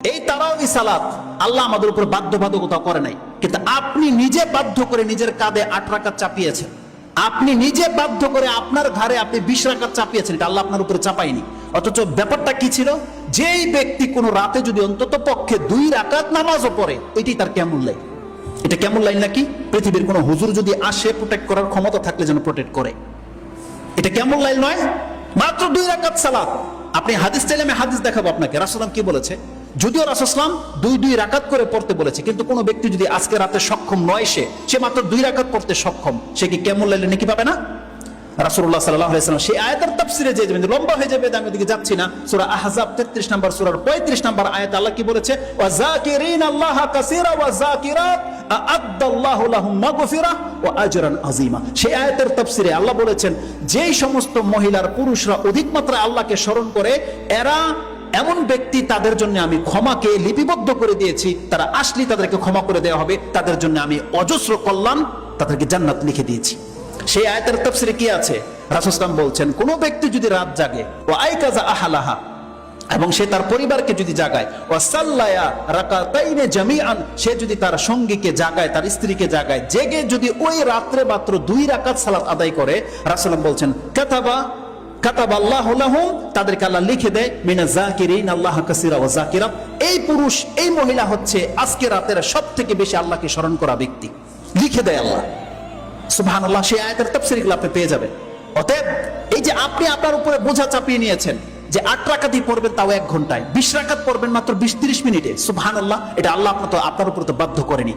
এই তারাউই সালাত আল্লাহ আমাদের উপর বাধ্যবাধকতা করে নাই। কিন্তু আপনি নিজে বাধ্য করে নিজের কাঁধে আট রাকাত চাপিয়েছেন। আপনি নিজে বাধ্য করে আপনার ঘরে আপনি বিশ রাকাত চাপিয়েছেন, এটা আল্লাহ আপনার উপরে চাপায়নি। অথচ ব্যাপারটা কি ছিল? যেই ব্যক্তি কোনো রাতে যদি অন্তত পক্ষে দুই রাকাত নামাজও পড়ে, এটি তার কেমন লাইন এটা কেমন লাইন নাকি? পৃথিবীর কোনো হুজুর যদি আসে প্রোটেক্ট করার ক্ষমতা থাকলে যেন প্রোটেক্ট করে। এটা কেমন লাইন নয়? মাত্র দুই রাকাত সালাত। আপনি হাদিস চাইলে আমি হাদিস দেখাবো আপনাকে। রাসুলাম কি বলেছে? যদিও রাসুসলাম দুই দুই রাকাত করে পড়তে বলেছে, কিন্তু কোনো ব্যক্তি যদি আজকে রাতে সক্ষম নয় সে সে মাত্র দুই রাকাত পড়তে সক্ষম, সে কি কেমন লাইলে নাকি পাবে না? সাল্লাম সেই আয়াতের তাফসিরে যে লম্বা হয়ে যাবে, আমি ওদিকে যাচ্ছি না। সূরা আহজাব 33 নম্বর, সূরার 35 নম্বর আয়াত আল্লাহ কি বলেছে? সেই আয়াতের তাফসিরে আল্লাহ বলেছেন, যেই সমস্ত মহিলার পুরুষরা অধিক মাত্রায় আল্লাহকে স্মরণ করে, এরা এমন ব্যক্তি তাদের জন্য আমি ক্ষমাকে লিপিবদ্ধ করে দিয়েছি। তারা আসলে তাদেরকে ক্ষমা করে দেওয়া হবে। তাদের জন্য আমি অজস্র কল্যাণ তাদেরকে জান্নাত লিখে দিয়েছি। সেই আয়াতের তফসিরে কি আছে? রাসুসলাম বলছেন, কোন ব্যক্তি যদি রাত জাগে ও আই কাজা আহালাহা, এবং সে তার পরিবারকে যদি জাগায় ও সাল্লায়া সে যদি তার সঙ্গীকে জাগায়, তার স্ত্রীকে জাগায়, জেগে যদি ওই রাত্রে মাত্র দুই রাকাত সালাত আদায় করে রাসূলুল্লাহ বলছেন, কাতাবা কাতাব আল্লাহ তাদেরকে আল্লাহ লিখে দেয়, মিনা জাকিরিন আল্লাহ কাসিরা ওয়া জাকিরাত এই পুরুষ, এই মহিলা হচ্ছে আজকে রাতের সব থেকে বেশি আল্লাহকে স্মরণ করা ব্যক্তি। লিখে দেয় আল্লাহ। সুবহান আল্লাহ সেই আয়াতের পেয়ে অতএব, এই যে আপনি আপনার উপরে বোঝা চাপিয়ে নিয়েছেন যে আট রাকাতই পড়বেন তাও এক ঘন্টায়, বিশ রাকাত পড়বেন মাত্র বিশ তিরিশ মিনিটে সুবহান আল্লাহ এটা আল্লাহ আপনার তো আপনার উপর তো বাধ্য করেনি।